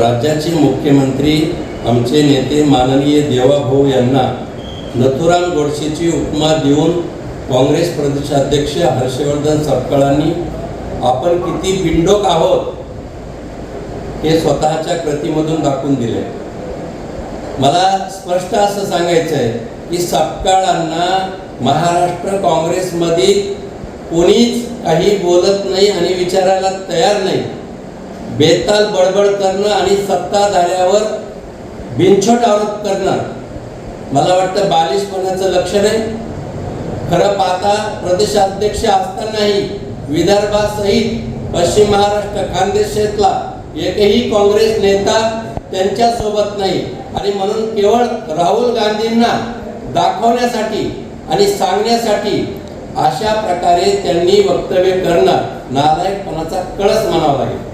राज्याचे मुख्यमंत्री आमचे नेते माननीय देवाभाऊ यांना नथुराम गोडसेची उपमा देऊन काँग्रेस प्रदेशाध्यक्ष हर्षवर्धन सपकाळांनी आपण किती बिंडोक आहोत हे स्वतःच्या कृतीमधून दाखवून दिले मला स्पष्ट असं सांगायचं आहे की सपकाळांना महाराष्ट्र काँग्रेसमध्ये कोणीच काही बोलत नाही आणि विचारायला तयार नाही. बेताल बडबड करणं आणि सत्ता झाल्यावर बिनछोट आरोप करणं. मला वाटतं बालिशपणाचं लक्षण आहे. खरं पाहता प्रदेशाध्यक्ष असतानाही विदर्भासहित पश्चिम महाराष्ट्र खानदेशातला एकही काँग्रेस नेता त्यांच्यासोबत नाही. आणि म्हणून केवळ राहुल गांधींना दाखवण्यासाठी आणि सांगण्यासाठी अशा प्रकारे त्यांनी वक्तव्य करणं नालायकपणाचा कळस म्हणावा लागेल.